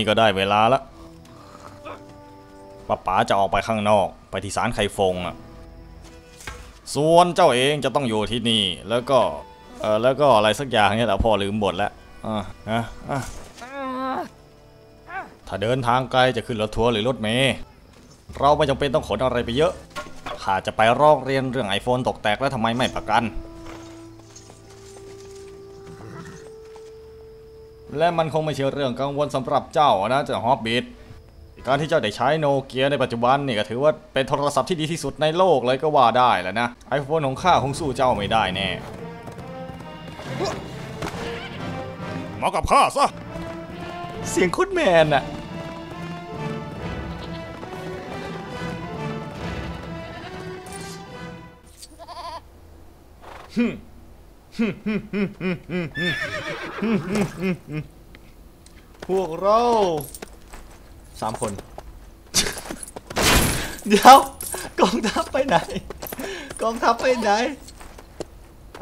นี่ก็ได้เวลาละป้าป๋าจะออกไปข้างนอกไปที่ศาลไข่ฟงอะ ส่วนเจ้าเองจะต้องอยู่ที่นี่ แล้วก็ เออแล้วก็อะไรสักอย่างเนี่ยแต่พ่อลืมบทแล้วอะอะอะถ้าเดินทางไกลจะขึ้นรถทัวร์หรือรถเมล์เราไม่จำเป็นต้องขนอะไรไปเยอะข้าจะไปร้องเรียนเรื่องไอโฟนตกแตกแล้วทำไมไม่ประกัน และมันคงไม่ใช่เรื่องกังวลสำหรับเจ้านะเจ้าฮอบบิทการที่เจ้าได้ใช้โนเกียในปัจจุบันนี่ก็ถือว่าเป็นโทรศัพท์ที่ดีที่สุดในโลกเลยก็ว่าได้แหล้วนะไอโฟนของข้าคงสู้เจ้าไม่ได้แน่มากับข้าซะเสียงโคุดแมนอะ พวกเราสามคน เดี๋ยวกองทัพไปไหน กองทัพไปไหน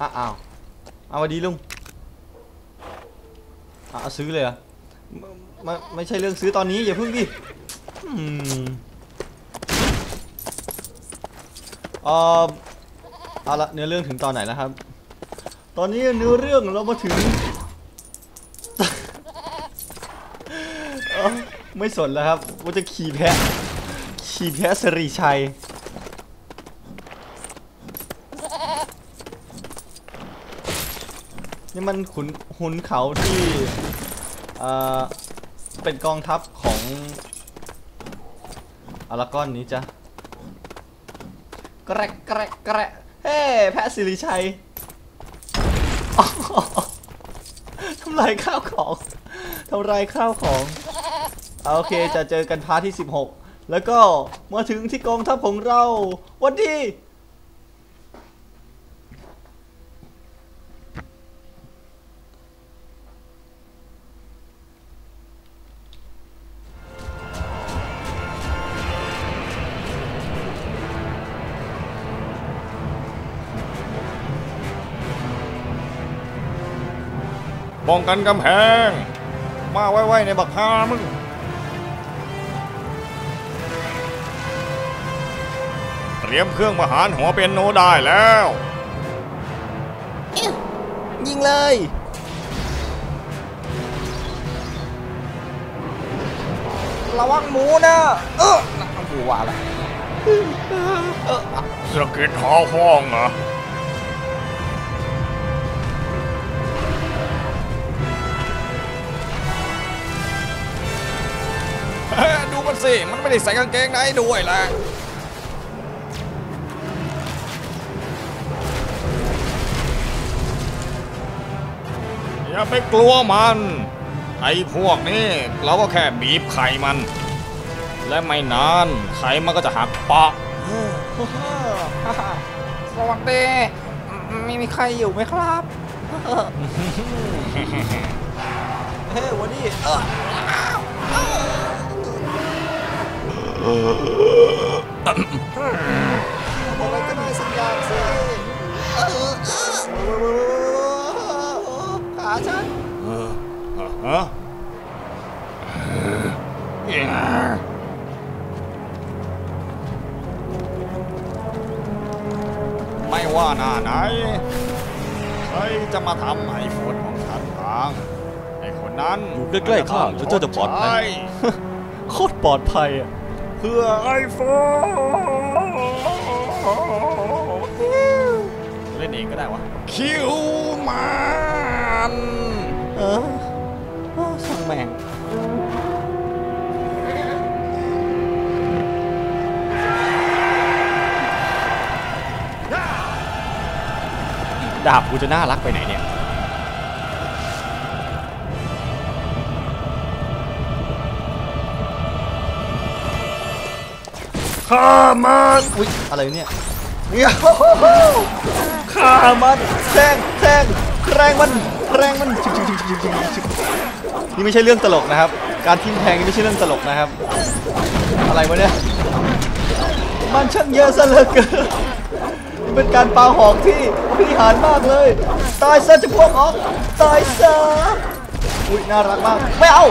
อ้าวอ้าวเอาดีลุงอะเอาซื้อเลยอไม่ไม่ไม่ใช่เรื่องซื้อตอนนี้อย่าพิ่งดิอืมเออเอาละเนื้อเรื่องถึงตอนไหนแล้วครับ ตอนนี้เนื้อเรื่องเรามาถึง ไม่สนแล้วครับว่าจะขี่แพะ ขี่แพะสรีชัย นี่มันขุนหุนเขาที่เป็นกองทัพของอารากอนนี้จ้ะ แกระแกระแกระเฮ้ แพะสิริชัย ทำลายข้าวของทำลายข้าวของโอเคจะเจอกันพาร์ทที่ 16 แล้วก็มาถึงที่กองทัพของเราวันดี องกันกำแพง มาไว้ๆในบักฮามึงเตรียมเครื่องประหารหัวเป็นโนได้แล้ว ยิงเลยระวังหมูนะเออนะหมูว่าละสะเก็ดหอฟ้องเหรอ สิ มันไม่ได้ใส่กางเกงในด้วยแหละอย่าไปกลัวมัน ไอ้พวกนี้เราก็แค่บีบไข่มัน และไม่นาน ไข่มันก็จะหักปอกสวัสดีมีมีใครอยู่ไหมครับเฮ้ยวันนี้เอะไรก็ได้สักอย่างสิขาฉันฮะไม่ว่าหน้าไหนใครจะมาทำไอโฟนของฉันพังไอคนนั้นอยู่ใกล้ๆข้าแล้วเจ้าจะปลอดภัยโคตรปลอดภัยอะ เพื่อไอโฟนเล่นเองก็ได้วะ คิวมันเออโอ้ช่างแม่งดาบกูจะน่ารักไปไหนเนี่ย ข้ามันอุ๊ยอะไรเนี่ยเนี่ยข้ามันแทงแทงแรงมันแรงมันชิบชิบชิบชิบชิบชิบนี่ไม่ใช่เรื่องตลกนะครับ การทิ้งแทงนี่ไม่ใช่เรื่องตลกนะครับ อะไรวะเนี่ยมันช่างเยอะซะเหลือเกินนี่เป็นการปาหอกที่พิหารมากเลย ตายซะจะพวกออกตายซะอุ้ยน่ารักมากไม่เอา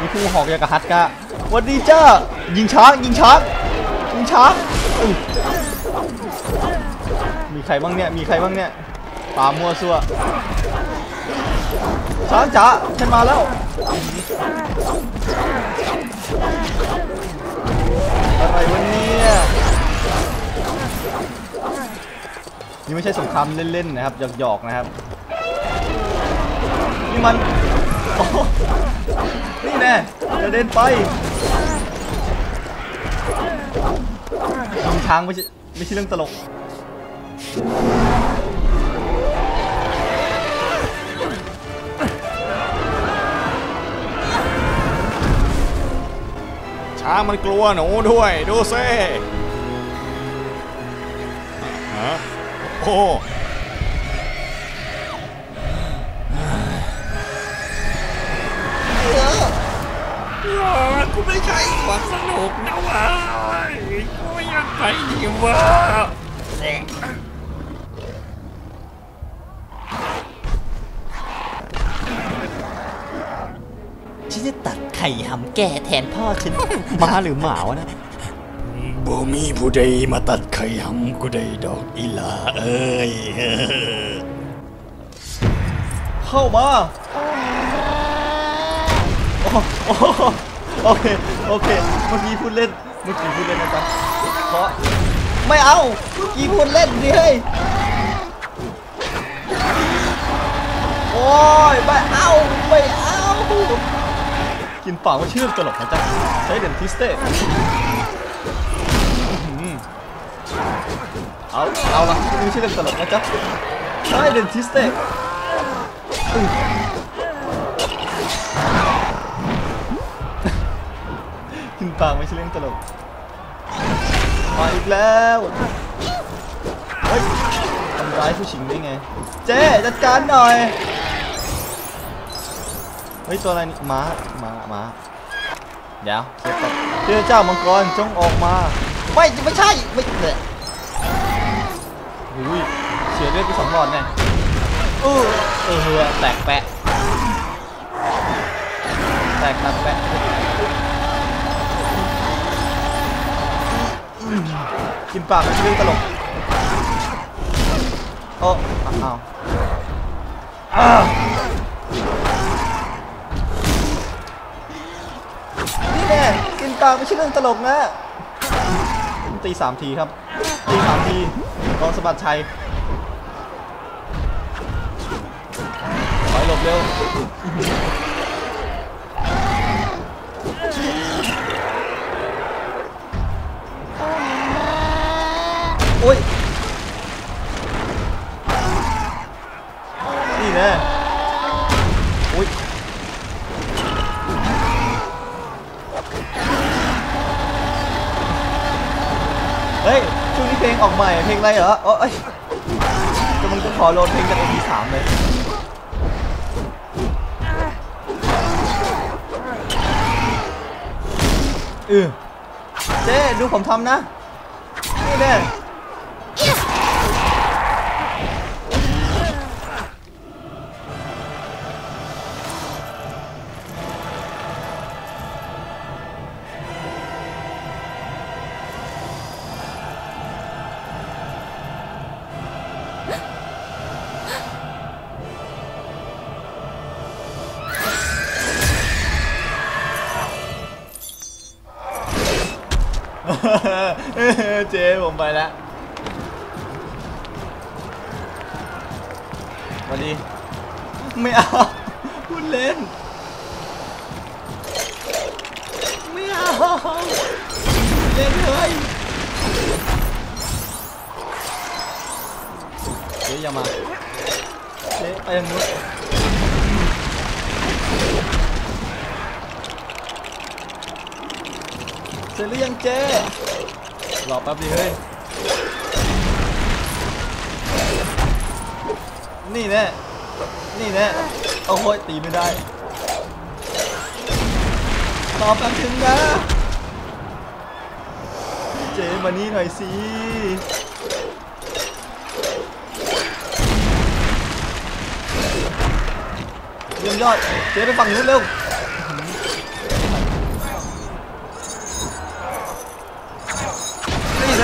มีคู่หอกอย่างกับฮัตกะห วันดีจ้า ยิงช้างยิงช้างยิงช้างมีใครบ้างเนี่ยมีใครบ้างเนี่ยปามัวซัวช้างจ๋าฉันมาแล้วอะไรวะเนี่ยนี่ไม่ใช่สงครามเล่นๆนะครับหยอกๆนะครับนี่มันนี่แน่กระเด็นไปยิงช้างไม่ใช่ไม่ใช่เรื่องตลก ช้างมันกลัวหนูด้วย ดูซิฮะโอ้ กูไม่ใช่ความสนุกนะวะกูไม่อยากไปดีวะฉันจะตัดไข่หำแก่แทนพ่อฉันม้าหรือหมาวะนะบ่มีผู้ใดมาตัดไข่หำกูได้ดอกอีหลาเอ้ย เข้ามา โอ้โอ้โอเค โอเค เมื่อกี้พูดเล่น เมื่อกี้พูดเล่นนะจ๊ะเพราะไม่เอาเมื่อกี้พูดเล่นดิเฮ้ย โอ้ย ไม่เอา ไม่เอา กินปากว่าชื่อตลกนะจ๊ะ ใช้เดนทิสเต้เอา เอาละไม่ใช่เรื่องตลกนะจ๊ะใช้เดนทิสเต้ กินปากไม่ใช่เรื่องตลกมาอีกแล้วเฮ้ยทำร้ายผู้หญิงได้ไง เจ๊จัดการหน่อย เฮ้ยตัวอะไรนี่ม้าม้าม้าเดี๋ยวเดี๋ยวก่อนเทพเจ้ามังกรจงออกมา ไม่ไม่ใช่ไม่เด็อุ้ยเสียเลือดไปสองหลอดไงเออเออเฮือแตกแปะแตกตัดแปะ กินปากเป็นเรื่องตลกโอ้อ้าวอ้าวนี่แน่กินปากไม่ใช่เรื่องตลกนะตีสามทีครับ ตีสามทีกองสะบัดชัยถอยหลบเร็ว อ้ยนี่แน่โอ้ยเฮ้ยช่วงนี้เพลงออกใหม่เพลงอะไรเหรอโอ้ยกำลังจะขอโหลดเพลงจาก MP3 เลยเออเจ๊ดูผมทำนะ นี่แน่ เจ๊ผมไปแล้วสวัสดี ไม่เอาพูดเล่น ไม่เอาเล่นเลยเจ๊อย่ามาเจ๊ไปทางนู้น เสร็จหรือยังเจ๊รอแป๊บดิเฮ้ย นี่แน่ นี่แน่ โอ้โหตีไม่ได้ รอแป๊บนึงนะ เจ๊มานี่หน่อยสิเยี่ยมยอด เจ๊ไปฝั่งนู้นเร็ว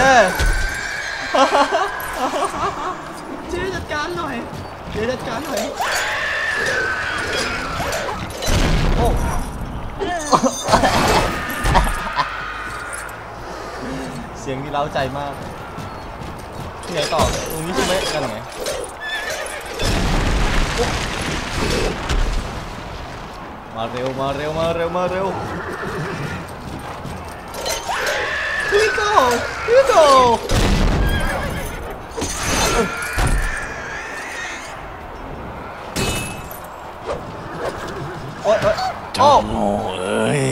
เจ๊จัดการหน่อยเจ๊จัดการหน่อยโอ้เสียงที่เล้าใจมากที่ไหนต่อตรงนี้ใช่ไหมกันไงโอ๊ะมาเร็วมาเร็วมาเร็วมาเร็ว Here we go Here we go โอ๊ยเจ้าโง่เอ้ย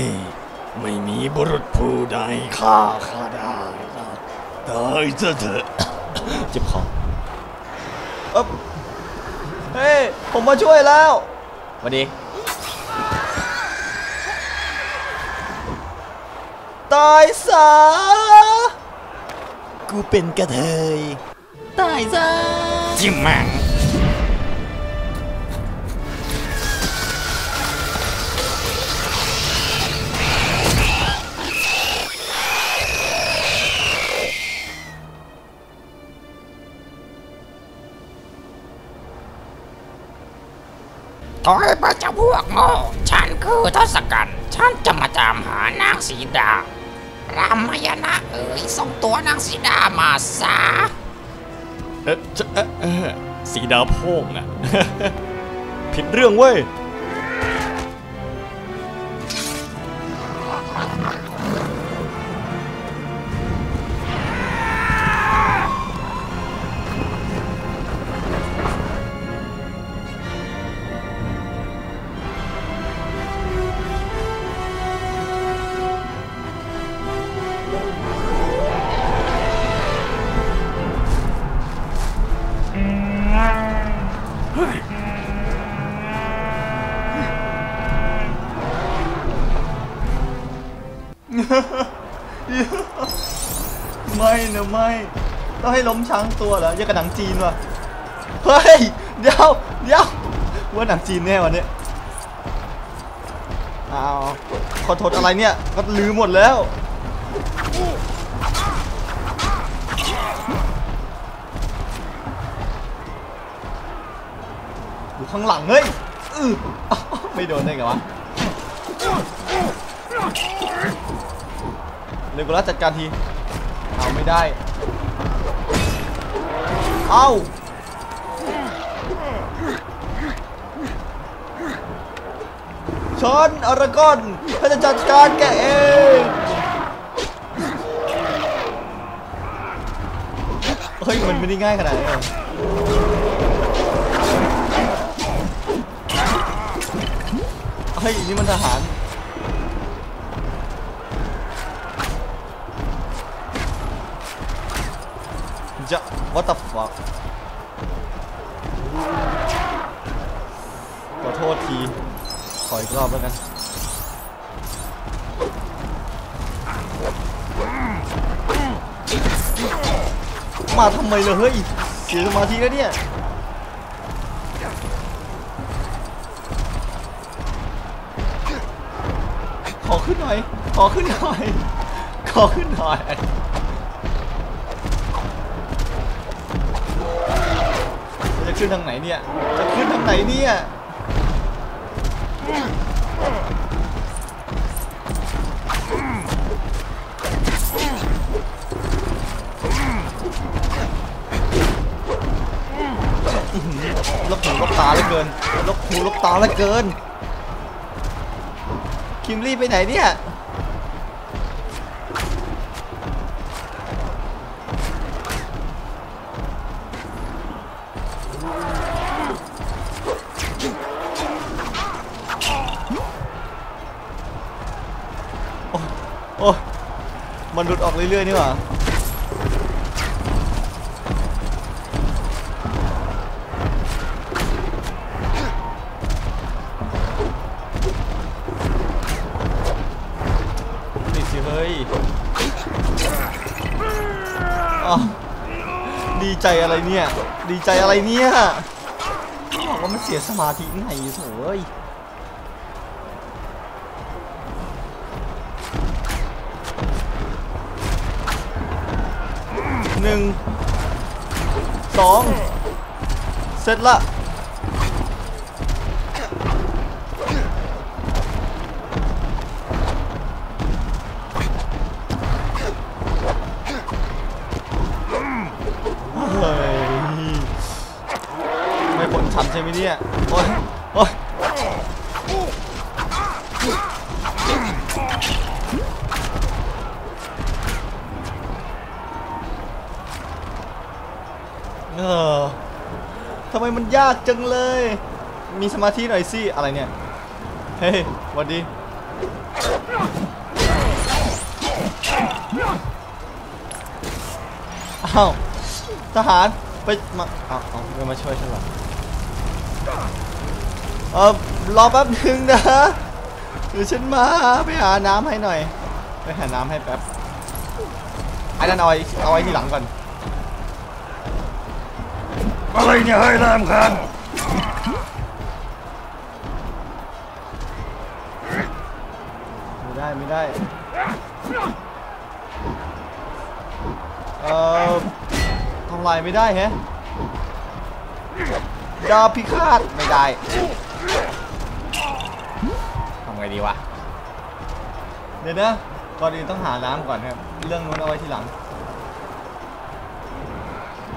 ไม่มีบุรุษผู้ใดฆ่าข้าได้หรอกตายซะเถอะเจ็บคอเฮ้ย ผมมาช่วยแล้วสวัสดี ตายซะ กูเป็นกระเทย ตายซะ จิ้มแม่งถอยไปเจ้าพวกโง่ ฉันคือทศกัณฐ์ฉันจะมาตามหานางสีดา รามายณะเอ๋ยส่งตัวนางสีดามาซะเอ๊ะจะเอ๊ะเอ๊ะสีดาโพงอะผิดเรื่องเว้ย ต้องให้ล้มช้างตัวเหรอยังกับหนังจีนวะเฮ้ยเดี๋ยวเดี๋ยวว่าหนังจีนแน่วันนี้อ้าวขอโทษอะไรเนี่ยก็ลืมหมดแล้วอยู่ข้างหลังเฮ้ยอือไม่โดนได้ไงวะเลโกลัสจัดการทีเอาไม่ได้ เอาชนอารากอนถ้าจะจัดการแกเองเฮ้ย มันไม่ได้ง่ายขนาดนี้เฮ้ย นี่มันทหารจะ what the ขออีกรอบแล้วกันมาทำไมเลยเฮ้ยเสียสมาธิแล้วเนี่ยขอขึ้นหน่อย ขอขึ้นหน่อย ขอขึ้นหน่อยจะขึ้นทางไหนเนี่ย จะขึ้นทางไหนเนี่ย หูลบตาลือเกิน คิมลี่ไปไหนเนี่ยโอ้โอ้ มันหลุดออกเรื่อยๆนี่หว่า ใจอะไรเนี่ย ดีใจอะไรเนี่ยบอกว่ามันเสียสมาธิไงโถ่เอ้ยหนึ่งสองเสร็จละ เนี่ยโอ้ยโอ้ยเออทำไมมันยากจังเลย มีสมาธิหน่อยสิ อะไรเนี่ย เฮ้ยหวัสดีอ้าวทหารไปมาอ้าวเอาไม่มาช่วยฉันหรอ เออรอแป๊บหนึงนะเดี๋ยวฉันมาไปหาน้ำให้หน่อย ไปหาน้ำให้แป๊บไอ้นั่นเอาไว้เอาไว้ที่หลังก่อนอะไรเนี่ยให้รามคันไม่ได้ไม่ได้เอ่อทำลายไม่ได้แฮะดาบพิฆาตไม่ได้ทำ ไงดีวะ เดี๋ยวนะก่อนอื่นต้องหาน้ำก่อนครับ เรื่องนู้นเอาไว้ทีหลัง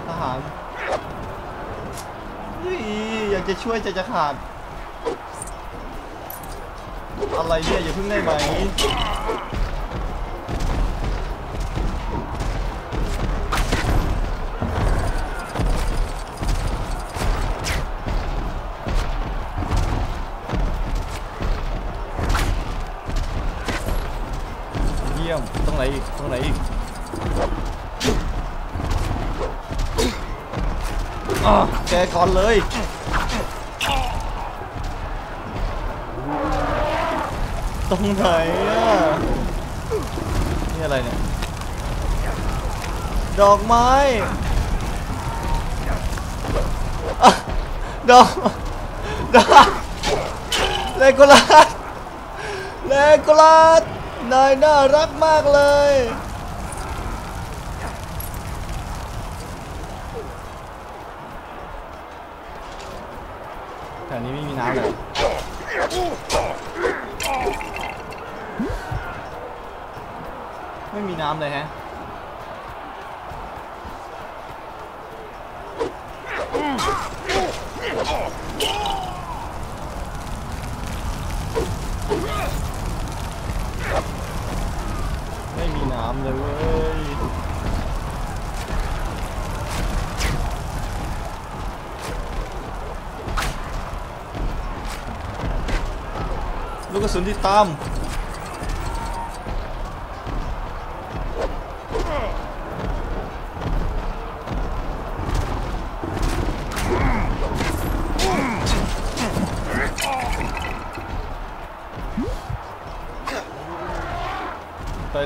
ทหารยี่ยอยากจะช่วยจะจะขาด อะไรเนี่ยอย่าเพิ่งได้ไหม รงไหนอีกตรงไหนอีกอะแกก่อนเลยตรงไหนอะนี่อะไรเนี่ย ดอกไม้ ดอก ดอกเลโกลัสเลโกลัส นายน่ารักมากเลย แถวนี้ไม่มีน้ำเลยไม่มีน้ำเลยฮะไน้ำเลยเว้ยลูกกระสุนที่ตาม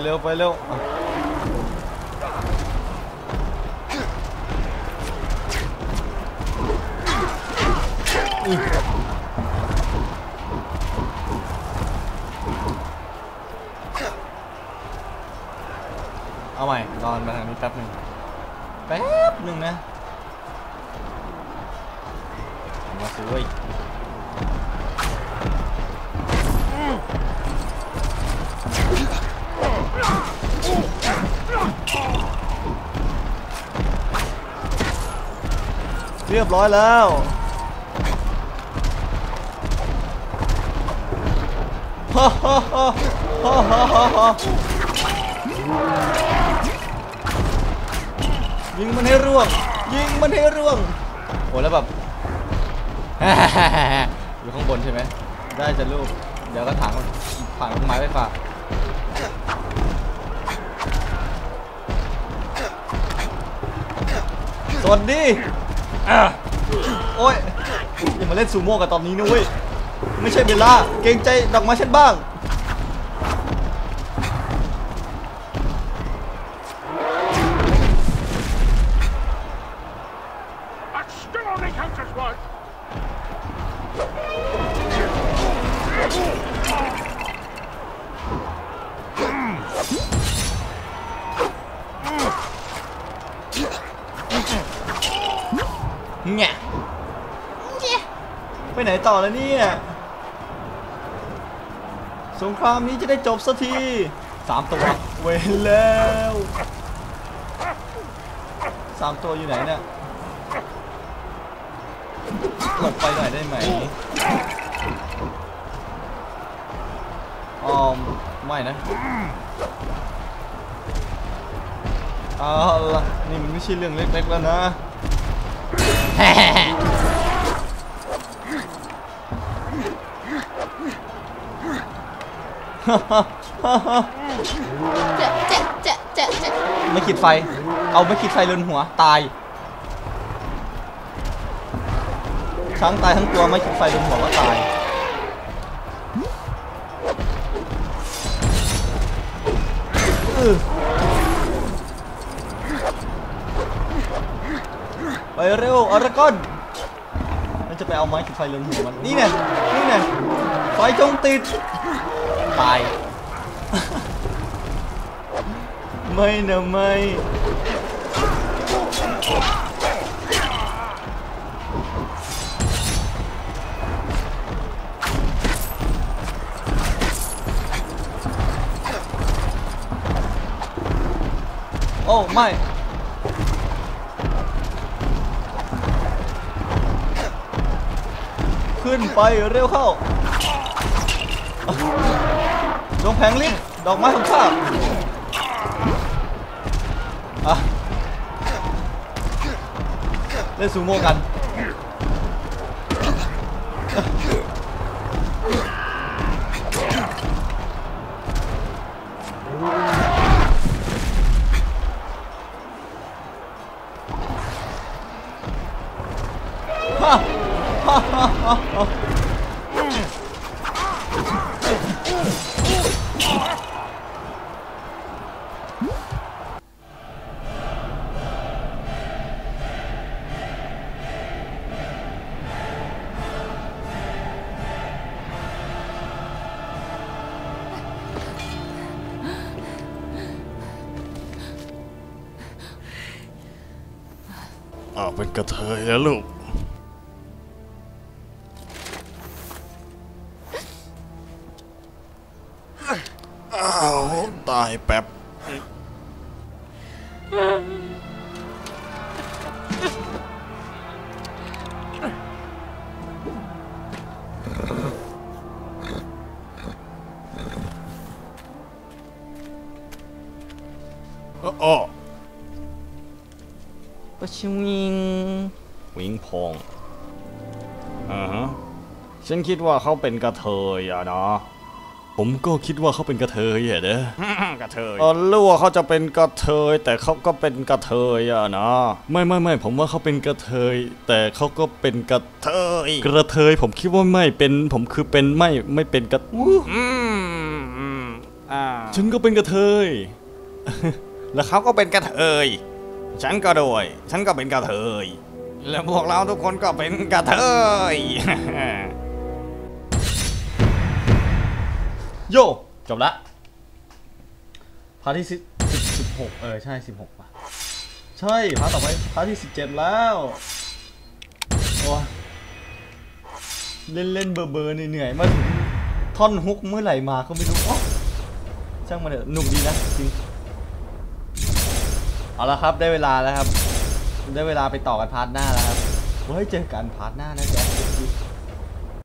เร็วไปเร็วเอาใหม่รอนมาทางนี้แป๊บหนึ่งแป๊บหนึ่งนะเอามาสิเว้ย เรียบร้อยแล้วฮ่าฮ่าฮ่าฮ่าฮ่าฮ่ายิงมันให้ร่วง ยิงมันให้ร่วง โอ้แล้วแบบอยู่ข้างบนใช่ไหม ได้จะลูก เดี๋ยวก็ถังถังไม้ไปฝากสวัสดี อะโอ้ยอย่ามาเล่นซูโม่กับตอนนี้นะเว้ย ไม่ใช่เบลล่า เกรงใจดอกไม้ฉันบ้าง ต่อแล้วเนี่ยสงครามนี้จะได้จบสักทีสามตัวเว้นแล้วสามตัวอยู่ไหนเนี่ยหลบไปหน่อยได้ไหมอ๋อไม่นะเอาละนี่มันไม่ใช่เรื่องเล็กๆแล้วนะ เจ๊ะเจ๊ะเจ๊ะเจ๊ะเจ๊ะไม่ขีดไฟ เอาไม่ขีดไฟเลือนหัวตาย ช้างตายทั้งตัวไม่ขีดไฟเลือนหัวก็ตาย ไปเร็วอารากอนมันจะไปเอาไม้ขีดไฟเลือนหัวมัน นี่เนี่ยนี่เนี่ยไฟจงติด ตาย ไม่นะไม่โอ้ไม่ขึ้นไปเร็วเข้า จงแผงลิ้นดอกไม้ของข้าเล่นซูโม่กันฮ่าฮ่าฮ่าฮ่า กระเทยแล้วลูกอ้าวตายแป๊บ คิดว่าเขาเป็นกระเทยอะนะผมก็คิดว่าเขาเป็นกระเทยอะเด้อกระเทยเออรู้ว่าเขาจะเป็นกระเทย แต่เขาก็เป็นกระเทยอะนะไม่ไม่ไม่ผมว่าเขาเป็นกระเทย แต่เขาก็เป็นกระเทย กระเทยผมคิดว่าไม่เป็น ผมคือเป็นไม่ไม่เป็นกระอู้อืมอืมอ่าฉันก็เป็นกระเทย แล้วเขาก็เป็นกระเทย ฉันก็ด้วย ฉันก็เป็นกระเทย แล้วพวกเราทุกคนก็เป็นกระเทย โยจบละพาร์ทที่สิบสิบหกเออ ใช่สิบหกป่ะ ใช่พาร์ทต่อไปพาร์ทที่สิบเจ็ดแล้วโอ้ยเล่นเล่นเบอร์เบอร์เหนื่อยๆมาถึงท่อนฮุกเมื่อไหร่มาก็ไม่รู้อ๋อช่างมันเถอะหนุ่มดีนะจริงเอาละครับได้เวลาแล้วครับ ได้เวลาไปต่อกันพาร์ทหน้าแล้วครับไว้เจอกันพาร์ทหน้านะจ๊ะ